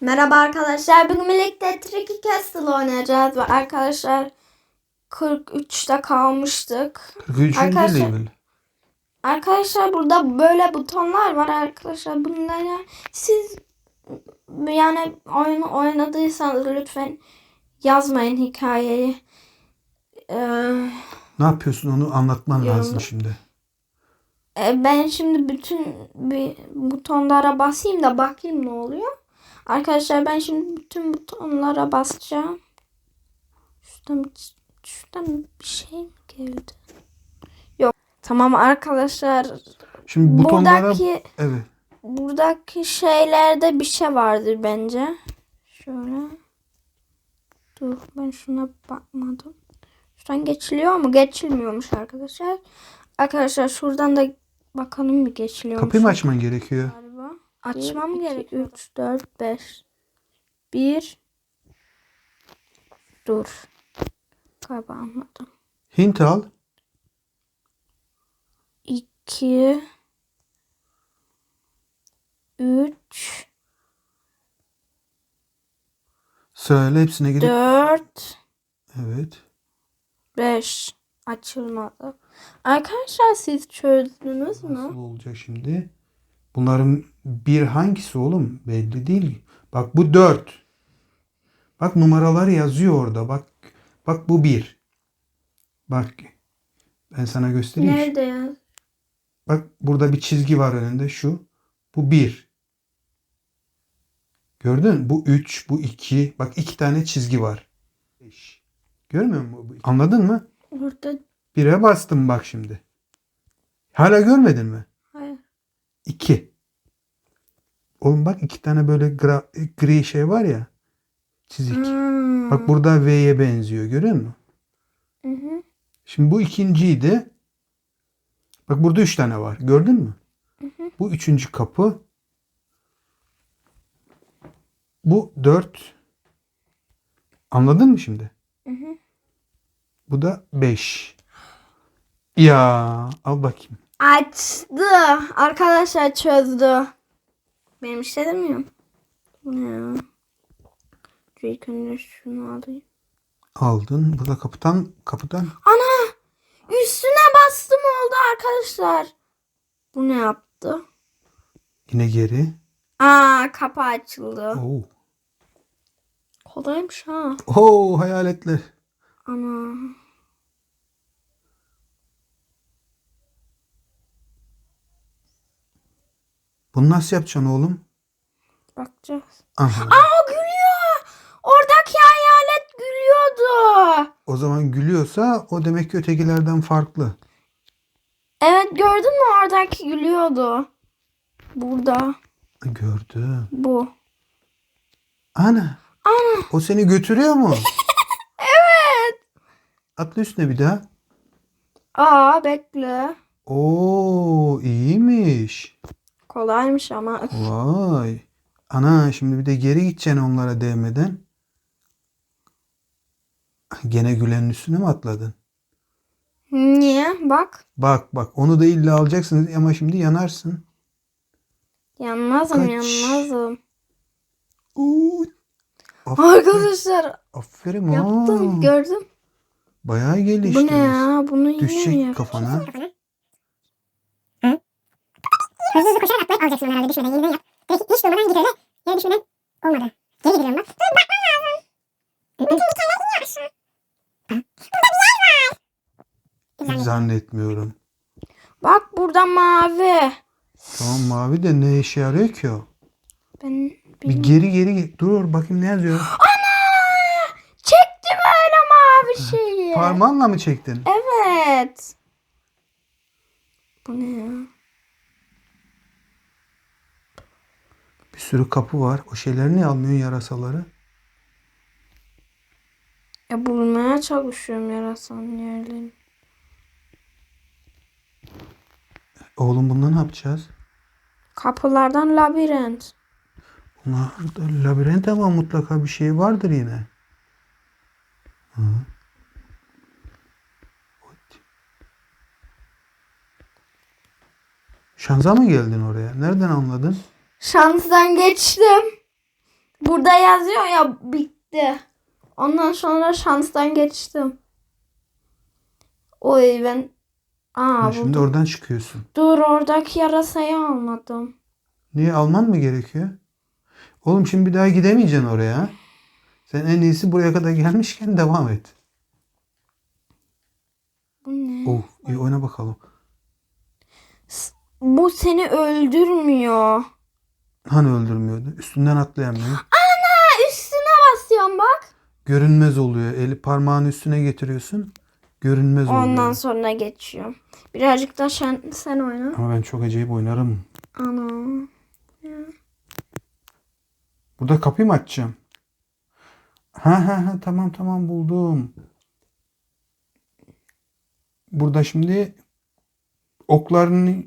Merhaba arkadaşlar. Bugün birlikte Tricky Castle oynayacağız ve arkadaşlar 43'te kalmıştık. 43. Arkadaşlar- level. Arkadaşlar burada böyle butonlar var arkadaşlar. Bunları siz yani oyun oynadıysanız lütfen yazmayın hikayeyi. Ee, Ne yapıyorsun onu anlatman Yorum. lazım şimdi. E, Ben şimdi bütün bir butonlara basayım da bakayım ne oluyor. Arkadaşlar ben şimdi bütün butonlara basacağım. Şuradan, şuradan bir şey mi geldi? Yok. Tamam arkadaşlar. Şimdi butonlara Buradaki evet. buradaki şeylerde bir şey vardır bence. Şöyle. Dur ben şuna bakmadım. Şuradan geçiliyor mu? Geçilmiyormuş arkadaşlar. Arkadaşlar şuradan da bakalım bir geçiliyor mu? Kapıyı mı açman gerekiyor? Açmam gerek. 3, 4, 5. 1. Dur. Galiba anladım. Hint al. 2. 3. Sırayla hepsine gidip 4. evet. 5. Açılmadı. Arkadaşlar siz çözdünüz mü? Nasıl olacak şimdi? Bunların bir hangisi oğlum? Belli değil. Bak bu 4. Bak numaralar yazıyor orada. Bak bak bu 1. Bak ben sana göstereyim. Nerede ya? Bak burada bir çizgi var önünde şu. Bu 1. Gördün? mü? Bu 3, bu 2. Bak iki tane çizgi var. 5. Görmüyor musun? Anladın mı? Orada 1'e bastım bak şimdi. Hala görmedin mi? Hayır. 2. Oğlum bak iki tane böyle gra- gri şey var ya. Çizik. Hmm. Bak burada V'ye benziyor. Görüyor musun? Hı hı. Şimdi bu ikinciydi. Bak burada üç tane var. Gördün mü? Bu üçüncü kapı. Bu dört. Anladın mı şimdi? Hı hı. Bu da beş. Ya al bakayım. Açtı. Arkadaşlar çözdü. Benim. Bu ne önce şunu alayım. Aldın. Burada kapıdan kapıdan. Ana! Üstüne bastım oldu arkadaşlar. Bu ne yaptı? Yine geri. Aa kapı açıldı. Oo. Kolaymış ha. Oo hayaletler. Ana. Bunu nasıl yapacaksın oğlum? Bakacağız. Aha. Aa o gülüyor. Oradaki hayalet gülüyordu. O zaman gülüyorsa o demek ki ötekilerden farklı. Evet gördün mü oradaki gülüyordu. Burada. Gördüm. Bu. Ana. Ana. O seni götürüyor mu? Evet. Atla üstüne bir daha. Aa bekle. Oo iyiymiş. Kolaymış ama. Vay. Ana şimdi bir de geri gideceksin onlara değmeden. Gene gülenin üstüne mi atladın? Niye? Bak. Bak bak onu da illa alacaksınız ama şimdi yanarsın. Yanmazım Kaç. yanmazım. Aferin. Arkadaşlar Aferin. yaptım Aa, gördüm. Bayağı Bu geliştiniz. ne ya? Bunu yine mi Düşecek yap? kafana. Hızlı hızlı koşarak atlayıp alacaksın herhalde düşmeden yeniden yap. Direkt hiç durmadan git öyle. Yere düşmeden olmadı. Geri gidiyorum bak. Dur bakman lazım. Bütün dikenler iniyor aşağı. Ha, Burada bir yer var. Güzel. Zannetmiyorum. Bak burada mavi. Tamam mavi de ne işe yarıyor ki o? Ben Bir geri geri. Dur bakayım ne yazıyor? Ana! Çektim öyle mavi şeyi. Parmağınla mı çektin? Evet. Bu ne ya? Bir sürü kapı var. O şeyleri niye almıyorsun yarasaları? Ya bulmaya çalışıyorum yarasanın yerlerini. Oğlum bundan ne yapacağız? Kapılardan labirent. Bunlar labirent ama mutlaka bir şey vardır yine. Hı. Şansa mı geldin oraya? Nereden anladın? Şansdan geçtim. Burada yazıyor ya bitti. Ondan sonra şanstan geçtim. Oy ben Aa, Ha, bu- şimdi oradan çıkıyorsun. Dur oradaki yarasayı almadım. Niye alman mı gerekiyor? Oğlum şimdi bir daha gidemeyeceksin oraya. Sen en iyisi buraya kadar gelmişken devam et. Bu ne? Oh, iyi oyna bakalım. Bu seni öldürmüyor. Hani öldürmüyordu? Üstünden atlayamıyor. Ha, üstüne basıyorum bak. Görünmez oluyor. Eli parmağını üstüne getiriyorsun. Görünmez oluyor. Ondan sonra geçiyorum. Birazcık da sen, sen oyna. Ama ben çok acayip oynarım. Ana. Burada kapıyı mı açacağım? Ha ha ha tamam tamam buldum. Burada şimdi oklarını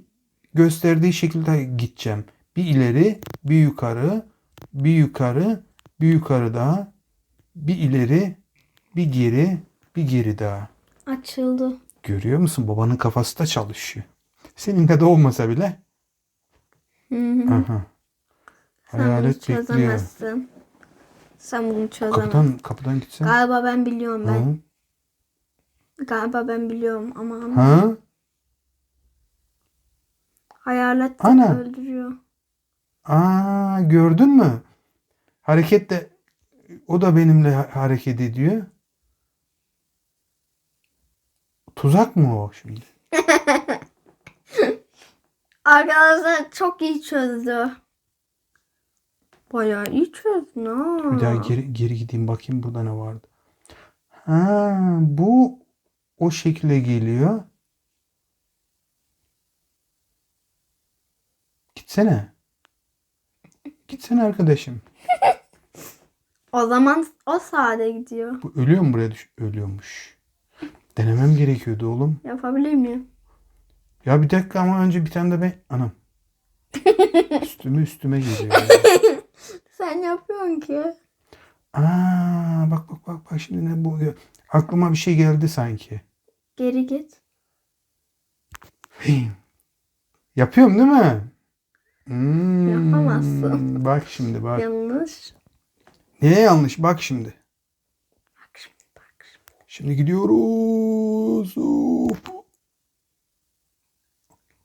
gösterdiği şekilde gideceğim. Bir ileri, bir yukarı, bir yukarı, bir yukarı daha, bir ileri, bir geri, bir geri daha. Açıldı. Görüyor musun? Babanın kafası da çalışıyor. Senin de olmasa bile. Hı hı. Aha. Sen bunu bekliyor. çözemezsin. Sen bunu çözemezsin. Kapıdan kapıdan gitsen. Galiba ben biliyorum ben. Ha? Galiba ben biliyorum ama Ha? hayalet Ana. öldürüyor. Aa gördün mü? Hareket de o da benimle ha- hareket ediyor. Tuzak mı o şimdi? Arkadaşlar çok iyi çözdü. Bayağı iyi çözdün ha. Bir daha geri, geri gideyim bakayım burada ne vardı. Ha, bu o şekilde geliyor. Gitsene. Gitsene arkadaşım. O zaman o sade gidiyor. Bu ölüyor mu buraya düş? Ölüyormuş. Denemem gerekiyordu oğlum. Yapabilir miyim? Ya bir dakika ama önce bir tane de ben... Anam. Üstüme üstüme geliyor. Sen yapıyorsun ki. Aa, bak bak bak bak şimdi ne bu? Aklıma bir şey geldi sanki. Geri git. Yapıyorum değil mi? Hmm, Yapamazsın. Bak şimdi bak. Yanlış. Neye yanlış? Bak şimdi. Bak şimdi bak. şimdi. Şimdi gidiyoruz. Hop.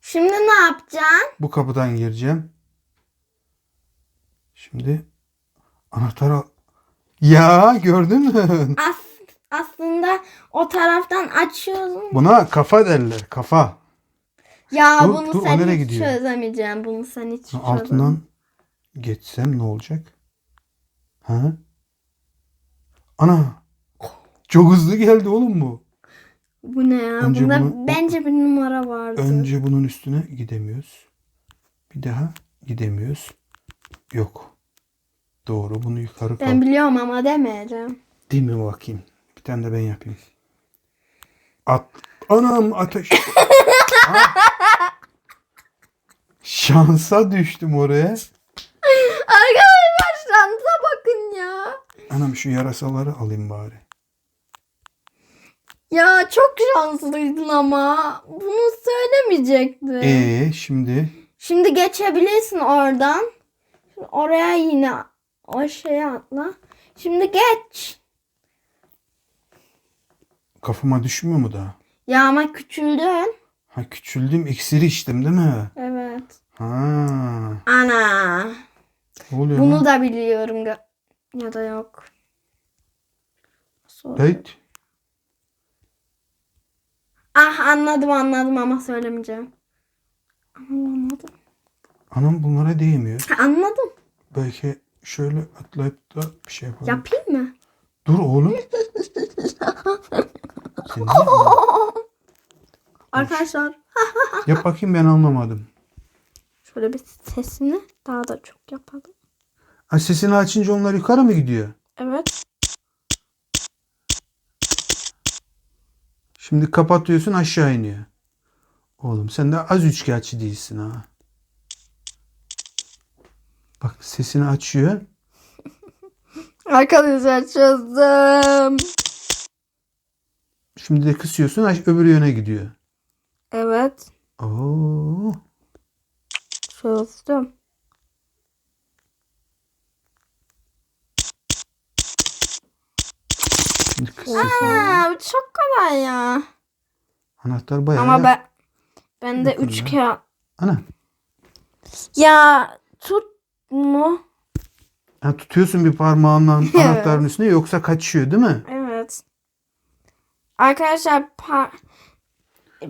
Şimdi ne yapacaksın? Bu kapıdan gireceğim. Şimdi anahtar al. Ya gördün mü? As aslında o taraftan açıyorsun. Buna kafa derler. Kafa. Ya Dur, bunu dur, sen hiç gidiyor? çözemeyeceksin. Bunu sen hiç çözemezsin. Altından geçsem ne olacak? Ha? Ana. Çok hızlı geldi oğlum bu. Bu ne ya? Önce Bunda bunu- bence bir numara vardı. Önce bunun üstüne gidemiyoruz. Bir daha gidemiyoruz. Yok. Doğru bunu yukarı Ben biliyorum ama demeyeceğim. Değil mi bakayım? Bir tane de ben yapayım. At. Anam ateş. Şansa düştüm oraya. Arkadaşlar şansa bakın ya. Anam şu yarasaları alayım bari. Ya çok şanslıydın ama. Bunu söylemeyecektin. Ee şimdi Şimdi geçebilirsin oradan. Şimdi oraya yine o şeye atla. Şimdi geç. kafama düşmüyor mu daha? Ya ama küçüldün. Ha küçüldüm iksiri içtim değil mi? Evet. Ha. Ana. Ne oluyor Bunu lan? da biliyorum. gö- Ya da yok. Sonra- Evet. Ah anladım anladım ama söylemeyeceğim. Anladım. Anam bunlara değmiyor. Ha, Anladım. Belki şöyle atlayıp da bir şey yapalım. Yapayım mı? Dur oğlum. Sen ne yapıyorsun? Arkadaşlar Yap bakayım ben anlamadım. şöyle bir sesini daha da çok yapalım. Ha, sesini açınca onlar yukarı mı gidiyor? Evet. Şimdi kapatıyorsun aşağı iniyor. Oğlum sen de az üçkağıtçı değilsin ha. Bak sesini açıyor. Arkadaşlar çözdüm. Şimdi de kısıyorsun öbür yöne gidiyor. Evet. Oo. Çalıştım. Aa, bu çok kolay ya. Anahtar bayağı. Ama ben ben de 3 kağıt. Ana. Ya tut mu? Ha, tutuyorsun bir parmağınla evet. anahtarın üstüne yoksa kaçıyor değil mi? Evet. Arkadaşlar par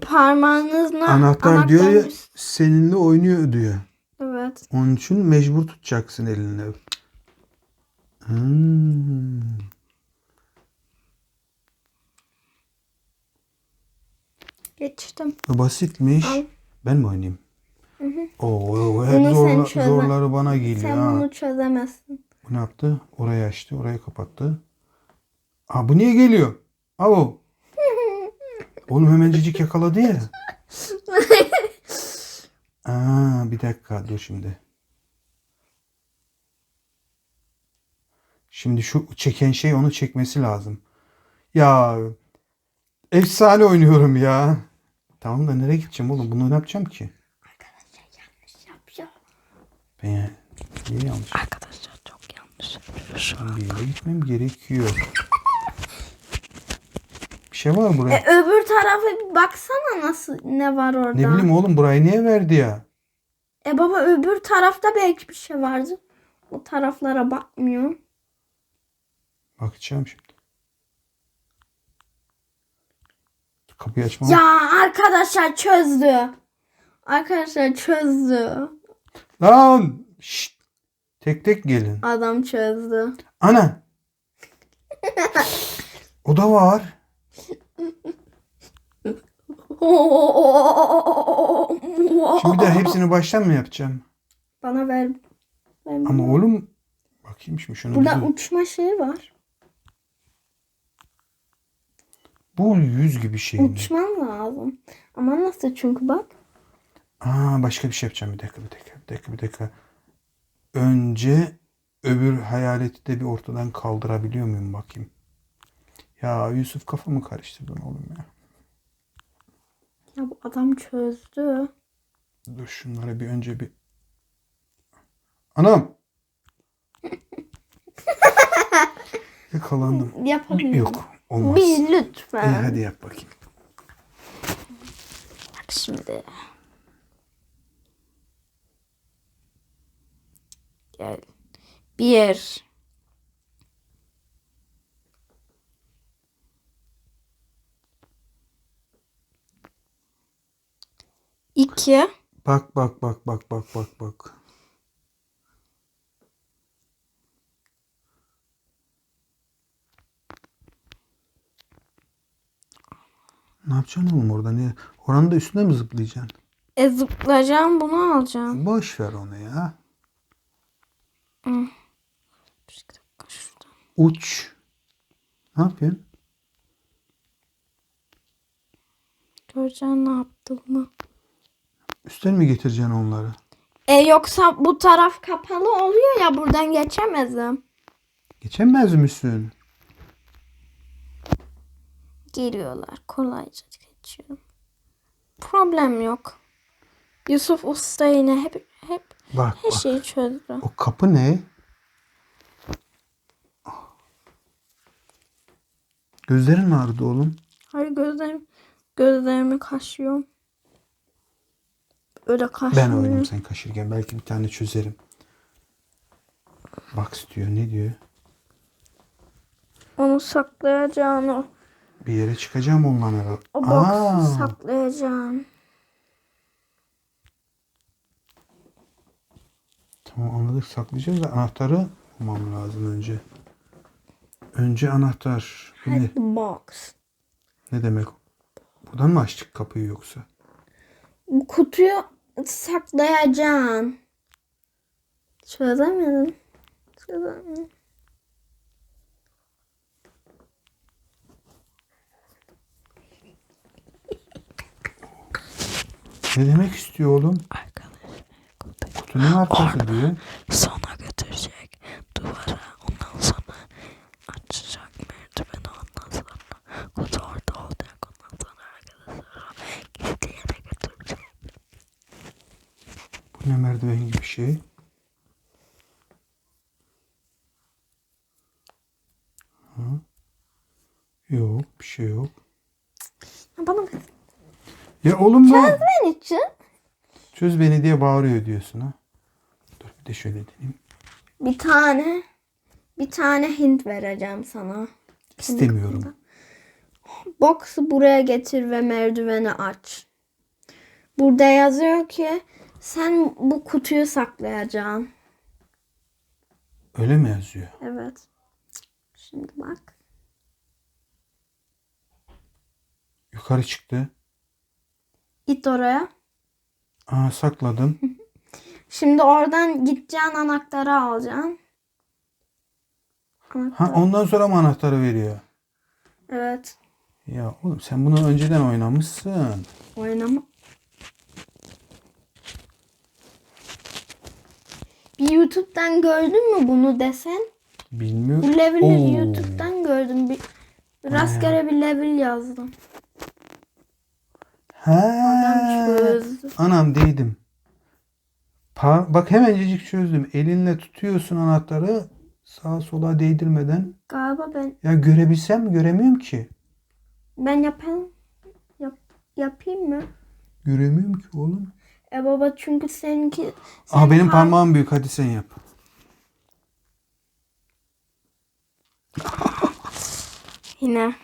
parmağınızla Anahtar diyor ya seninle oynuyor diyor. Evet. Onun için mecbur tutacaksın elinle. Hmm. Geçtim. Bu Basitmiş. Al. Ben mi oynayayım? Oo, hep Bunu sen zorla- zorları bana geliyor. Sen ha. bunu çözemezsin. Bu ne yaptı? Orayı açtı, orayı kapattı. Aa bu niye geliyor? Abo. Oğlum hemencecik yakaladı ya. Aa bir dakika dur şimdi. Şimdi şu çeken şey onu çekmesi lazım. Ya efsane oynuyorum ya. Tamam da nereye gideceğim oğlum? Bunu ne yapacağım ki? Yapacağım. Ben ya- niye yanlış? Arkadaşlar çok yanlış yapıyorsun. Ben bir yere gitmem gerekiyor. Bir şey var buraya. E, öbür tarafa bir baksana nasıl ne var orada. Ne bileyim oğlum burayı niye verdi ya? E baba öbür tarafta belki bir şey vardı. O taraflara bakmıyor. Bakacağım şimdi. Kapıyı açmam. Ya arkadaşlar çözdü. Arkadaşlar çözdü. Lan! Şşt! Tek tek gelin. Adam çözdü. Ana! o da var. Şimdi bir de hepsini baştan mı yapacağım? Bana ver. Ben Ama oğlum bakayım şimdi şunu. Burada bir- uçma şeyi var. Bu yüz gibi şey mi? Uçman lazım. Ama nasıl çünkü bak. Aa başka bir şey yapacağım. Bir dakika bir dakika bir dakika bir dakika. Önce öbür hayaleti de bir ortadan kaldırabiliyor muyum bakayım. Ya Yusuf kafamı karıştırdın oğlum ya. Ya bu adam çözdü. Dur şunlara bir önce bir... Anam! Yakalandım. Yapabilirim. Yok olmaz. Bir İyi, lütfen. hadi yap bakayım. Bak şimdi. Gel. Bir. İki. Bak bak bak bak bak bak bak. Ne yapacaksın oğlum orada? Ne? Oranın da üstüne mi zıplayacaksın? E zıplayacağım bunu alacağım. Boş ver onu ya. Bir dakika şuradan. Uç. Ne yapıyorsun? Göreceğim ne yaptığımı. Üstten mi getireceksin onları? E yoksa bu taraf kapalı oluyor ya buradan geçemezdim. Geçemez misin? Geliyorlar kolayca geçiyorum. Problem yok. Yusuf Usta yine hep hep Bak her bak. şeyi çözdü. O kapı ne? Gözlerin mi ağrıdı oğlum? Hayır gözlerim gözlerimi kaşıyorum. Öyle Ben kaşıyorum. oynayayım sen kaşırken. Belki bir tane çözerim. Box diyor. Ne diyor? Onu saklayacağım. Bir yere çıkacağım ondan herhalde. O Aa, box'u saklayacağım. tamam anladık saklayacağız da anahtarı bulmam lazım önce. Önce anahtar. Hadi box. Ne demek? Buradan mı açtık kapıyı yoksa? Bu kutuyu saklayacaksın. Çözemedim. Çözemedim. Ne demek istiyor oğlum? Arkadaşlar Kutunun arkası diyor. sona götürecek duvara ondan sonra açacak merdiveni ondan sonra kutu orada olacak ondan sonra arkadaşlar gizli yere götürecek. Bu ne merdiven gibi şey? Hı? Yok bir şey yok. Bana ver. Ya oğlum. Ben için. Çöz beni diye bağırıyor diyorsun ha. Dur bir de şöyle deneyeyim. Bir tane bir tane hint vereceğim sana. İstemiyorum. Box'u buraya getir ve merdiveni aç. Burada yazıyor ki sen bu kutuyu saklayacaksın. Öyle mi yazıyor? Evet. Şimdi bak. Yukarı çıktı. Git oraya. Aa sakladım. Şimdi oradan gideceğin anahtarı alacaksın. Ha Anahtar. ondan sonra mı anahtarı veriyor? Evet. Ya oğlum sen bunu önceden oynamışsın. Oynama. Bir YouTube'dan gördün mü bunu desen? Bilmiyorum. Bu level'i Oo. YouTube'dan gördüm. Bir, rastgele bir level yazdım. Ha. Çözdü. Anam değdim. Pa- bak hemencecik çözdüm. Elinle tutuyorsun anahtarı sağa sola değdirmeden. Galiba ben Ya görebilsem göremiyorum ki. ben yapayım. Yap, yapayım mı? Göremiyorum ki oğlum. E baba çünkü seninki Aa senin benim par- parmağım büyük hadi sen yap. Yine.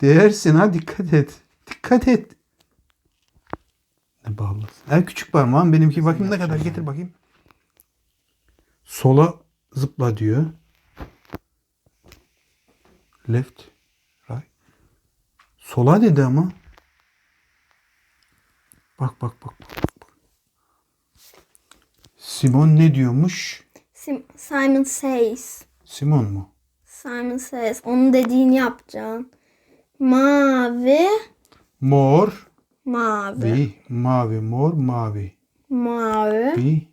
Değersin ha dikkat et. Dikkat et. Ne bağlısın. En küçük parmağım benimki bakayım ne kadar getir bakayım. Sola zıpla diyor. Left. Sola dedi ama. Bak bak bak. bak. Simon ne diyormuş? Sim- Simon Says. Simon mu? Simon Says. Onun dediğini yapacaksın. Mavi. Mor. Mavi. Bi. Mavi. Mor. Mavi. Mavi. Bi.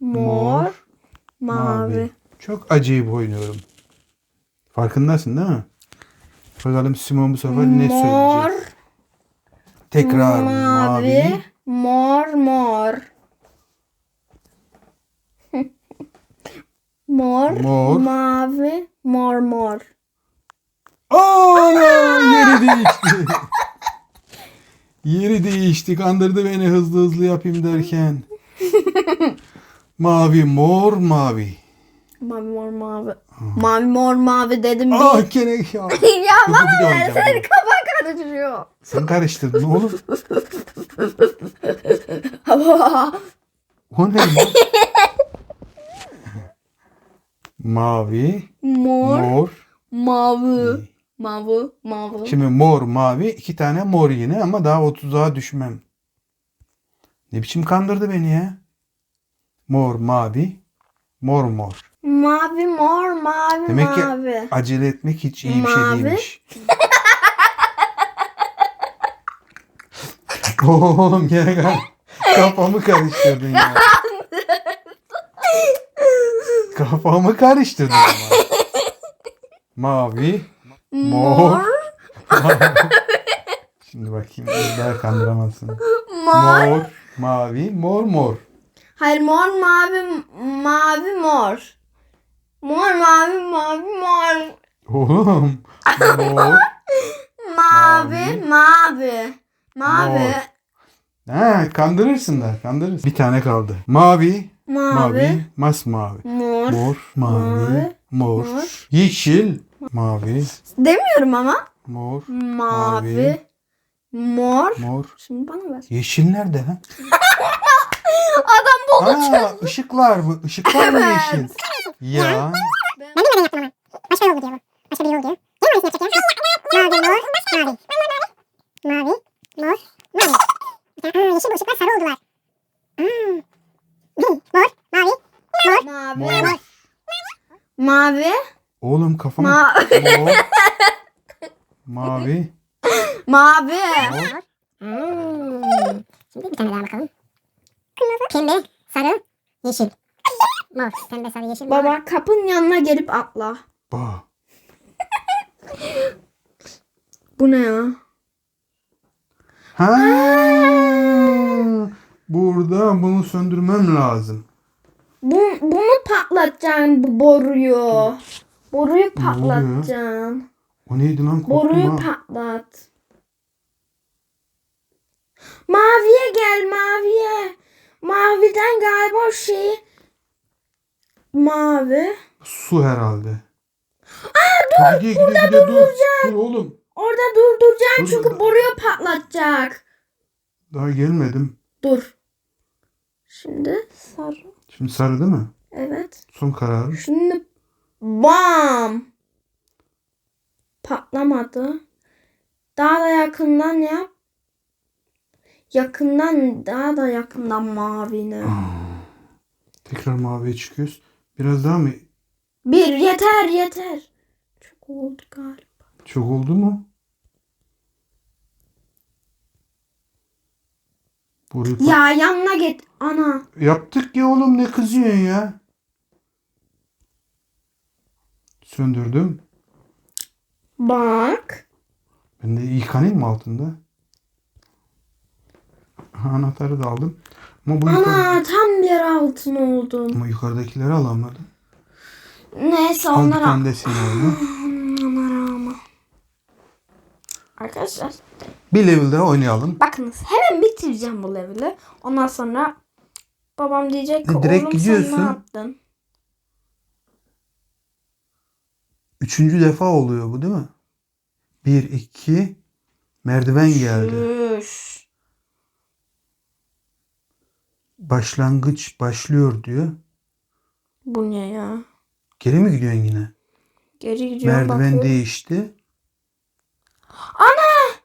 Mor. Mavi. Çok acayip oynuyorum. Farkındasın değil mi? Bakalım Simon bu sefer ne Mor. söyleyecek? Tekrar mavi. Mor mor. mor. Mor. Mavi. Mor mor. Aa, yeri değişti. yeri değişti. Kandırdı beni hızlı hızlı yapayım derken. mavi, mor, mavi. Mavi mor mavi. Mavi mor mavi dedim bir. Aa gene ya. ya Dur, bir oynayacağım, senin dur. kafa karışıyor. Sen karıştırdın oğlum. O ne lan? Mavi, mor. mor. Mavi. Mavi. Mavi. Şimdi mor, mavi. iki tane mor yine ama daha 30'a düşmem. Ne biçim kandırdı beni ya? Mor, mavi. Mor, mor. Mavi mor mavi Demek ki mavi. acele etmek hiç iyi bir şey Mavi. değilmiş. Oğlum gene kar- kafamı karıştırdın ya. kafamı karıştırdın ama. Mavi, mor. Şimdi bakayım daha kandıramazsın. Mor. Mor, mavi, mor, mor. Hayır mor mavi mavi mor. Mor mavi mavi mor. Oğlum, mor. Mavi mavi. Mavi. Mor. Ha, kandırırsın da, kandırırsın. Bir tane kaldı. Mavi, Mavi. mavi, masmavi. Mor. Mor, mavi, Mavi, mor, mor. yeşil, mavi, Demiyorum ama. mor, Mavi. Mor. mor. Şimdi bana ver. Yeşil nerede lan? Adam buldu. Aa, ışıklar mı? Işıklar mı Evet. yeşil? Ya. Ben bilmeden yaptım ama. Başka yol diyor bu. Başka bir yol diyor. Hangisini yapacak ya? Mavi, mor, mavi. Mavi, mor, mavi. Aa, yeşil bu ışıklar sarı oldular. Bir, mor, mavi, mor, Mavi. Mor. Mavi. Oğlum kafama. Ma- Mor. Mavi. mavi. Mor. Hmm. Şimdi bir tane daha bakalım. Kırmızı. Pembe, sarı, yeşil. Mor, pembe, sarı, yeşil, mor. Baba kapının yanına gelip atla. Bah. Bu ne ya? Ha. Burada bunu söndürmem lazım. Bu, bunu patlatacaksın bu boruyu. Boruyu patlatacaksın. O neydi lan? Korktum Boruyu ha. patlat. Maviye gel maviye. Maviden galiba o şey. Mavi. Su herhalde. Aa dur. Gidiyor, gidiyor, gidiyor. Dur. Dur oğlum. Orada durduracaksın Dur, çünkü dur. boruyu patlatacak. Daha gelmedim. Dur. Şimdi sarı. Şimdi sarı değil mi? Evet. Son kararı. Şimdi bam. Patlamadı. Daha da yakından yap. Yakından daha da yakından mavine. Tekrar maviye çıkıyoruz. Biraz daha mı? Bir yeter yeter. Çok oldu galiba. Çok oldu mu? Pat- Ya yanına git ana. Yaptık ya oğlum ne kızıyorsun ya? Söndürdüm. Bak. Ben de yıkanayım mı altında? Anahtarı da aldım. Ama bu yukarı- Ana tam bir altın oldum. Ama yukarıdakileri alamadım. Neyse Al bir onlara. tane de seni. Onlara ama. Arkadaşlar Bir level daha oynayalım. bakınız hemen bitireceğim bu level'ı. Ondan sonra babam diyecek ki E, direkt oğlum sen gidiyorsun. ne yaptın? Üçüncü defa oluyor bu değil mi? Bir, iki. Merdiven geldi. Şuş. Başlangıç başlıyor diyor. Bu ne ya? Geri mi gidiyorsun yine? Geri gidiyorum Merdiven bakıyorum. değişti. Ana!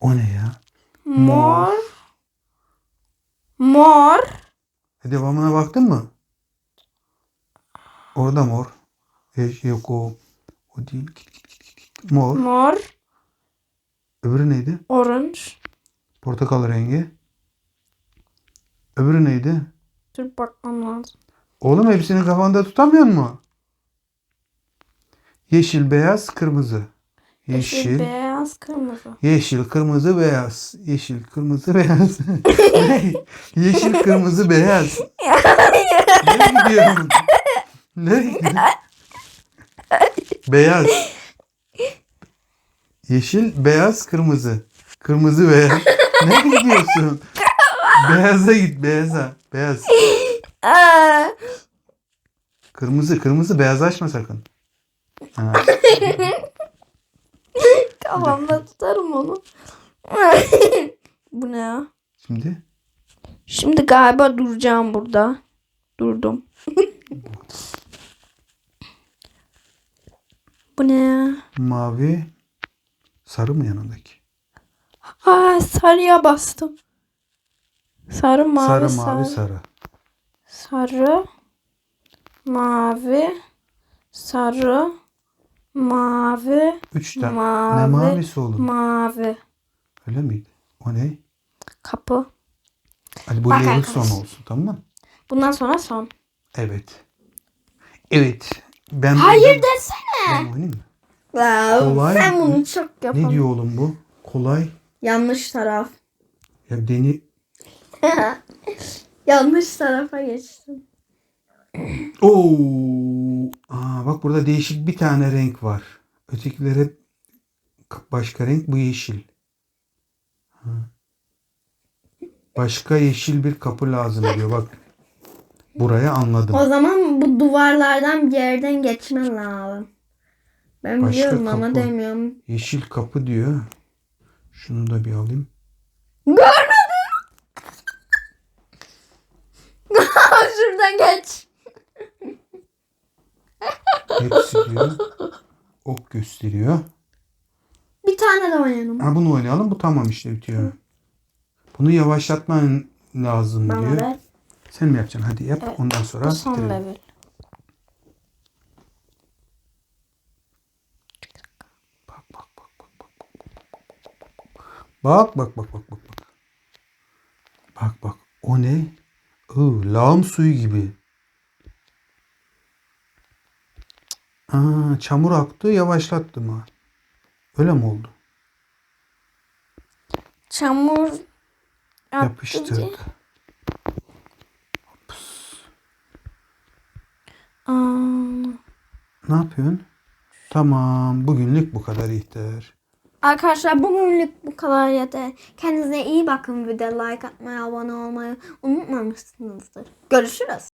O ne ya? Mor. Mor. E, devamına baktın mı? Orada mor. E, yok o. O değil. Mor. Mor. Öbürü neydi? Orange. Portakal rengi. Öbürü neydi? Dur bakmam lazım. Oğlum hepsini kafanda tutamıyor mu? Yeşil, beyaz, kırmızı. Yeşil, Yeşil, beyaz, kırmızı. yeşil, kırmızı, beyaz. Yeşil, kırmızı, beyaz. Ne? yeşil, kırmızı, beyaz. Nereye gidiyorsun? Nereye gidiyorsun? Beyaz. Yeşil, beyaz, kırmızı. Kırmızı, beyaz. Nereye gidiyorsun? Beyaza git, beyaza. Beyaz. Aa, Kırmızı, kırmızı, beyaz açma sakın. Ha. kafamda tutarım onu. Bu ne ya? Şimdi Şimdi galiba duracağım burada. Durdum. Bu ne ya? mavi, sarı mı yanındaki? Aa sarıya bastım. Sarı mavi sarı, mavi, sarı. Sarı, mavi, sarı, mavi, Üç tane. Mavi, Ne mavisi oğlum? mavi. Öyle miydi? O ne? Kapı. Hadi bu Bak arkadaş. son olsun tamam mı? Bundan sonra son. Evet. Evet. Ben Hayır desene. ben oynayayım mı? Kolay sen mı? bunu çok Ne yapamazsın. diyor oğlum bu? Kolay. Yanlış taraf. Ya deni Yanlış tarafa geçtim. Oo! Aa, bak burada değişik bir tane renk var. Ötekiler hep başka renk. Bu yeşil. Ha. Başka yeşil bir kapı lazım diyor. Bak. Buraya anladım. O zaman bu duvarlardan bir yerden geçmen lazım. Ben Başka biliyorum ama kapı. demiyorum. Yeşil kapı diyor. Şunu da bir alayım. Görmedim. Şuradan geç. Hepsi diyor. Ok gösteriyor. Bir tane de oynayalım. Ha bunu oynayalım. Bu tamam işte bitiyor. Bunu yavaşlatman lazım Bana diyor. ver. Sen mi yapacaksın? Hadi yap. Ondan sonra Bu son bitirelim. level. Bak bak bak bak bak. Bak bak bak bak bak bak. Bak bak. O ne? Oo, lağım suyu gibi. Aa, çamur aktı yavaşlattı mı? Öyle mi oldu? Çamur Yapıştırdı. Aa, Ne yapıyorsun? Tamam. Bugünlük bu kadar ihtar. Arkadaşlar bugünlük bu kadar yeter. Kendinize iyi bakın. Bir de like atmayı, abone olmayı unutmamışsınızdır. Görüşürüz.